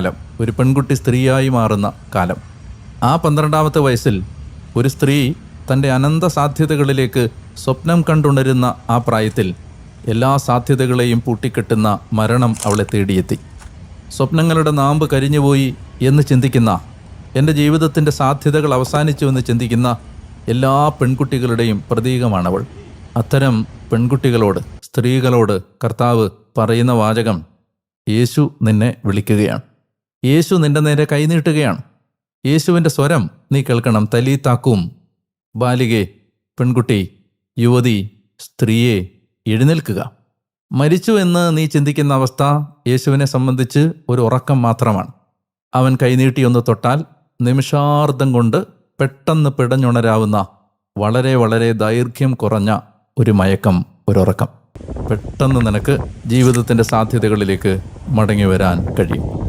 കാലം. ഒരു പെൺകുട്ടി സ്ത്രീയായി മാറുന്ന കാലം. ആ പന്ത്രണ്ടാമത്തെ വയസ്സിൽ ഒരു സ്ത്രീ തന്റെ അനന്ത സാധ്യതകളിലേക്ക് സ്വപ്നം കണ്ടുണരുന്ന ആ പ്രായത്തിൽ എല്ലാ സാധ്യതകളെയും പൂട്ടിക്കെട്ടുന്ന മരണം അവളെ തേടിയെത്തി. സ്വപ്നങ്ങളുടെ നാമ്പ് കരിഞ്ഞുപോയി എന്ന് ചിന്തിക്കുന്ന എന്റെ ജീവിതത്തിന്റെ സാധ്യതകൾ അവസാനിച്ചു എന്ന് ചിന്തിക്കുന്ന എല്ലാ പെൺകുട്ടികളുടെയും പ്രതീകമാണവൾ. അത്തരം പെൺകുട്ടികളോട് സ്ത്രീകളോട് കർത്താവ് പറയുന്ന വാചകം യേശു നിന്നെ വിളിക്കുകയാണ്. യേശു നിന്റെ നേരെ കൈനീട്ടുകയാണ് യേശുവിന്റെ സ്വരം നീ കേൾക്കണം. തലീത്താക്കും ബാലികെ പെൺകുട്ടി യുവതി സ്ത്രീയെ എഴുന്നേൽക്കുക. മരിച്ചു എന്ന് നീ ചിന്തിക്കുന്ന അവസ്ഥ യേശുവിനെ സംബന്ധിച്ച് ഒരു ഉറക്കം മാത്രമാണ്. അവൻ കൈനീട്ടി ഒന്ന് തൊട്ടാൽ നിമിഷാർദ്ധം കൊണ്ട് പെട്ടെന്ന് പിടഞ്ഞുണരാവുന്ന വളരെ വളരെ ദൈർഘ്യം കുറഞ്ഞ ഒരു മയക്കം ഒരുറക്കം പെട്ടെന്ന് നിനക്ക് ജീവിതത്തിന്റെ സാധ്യതകളിലേക്ക് മടങ്ങി വരാൻ കഴിയും.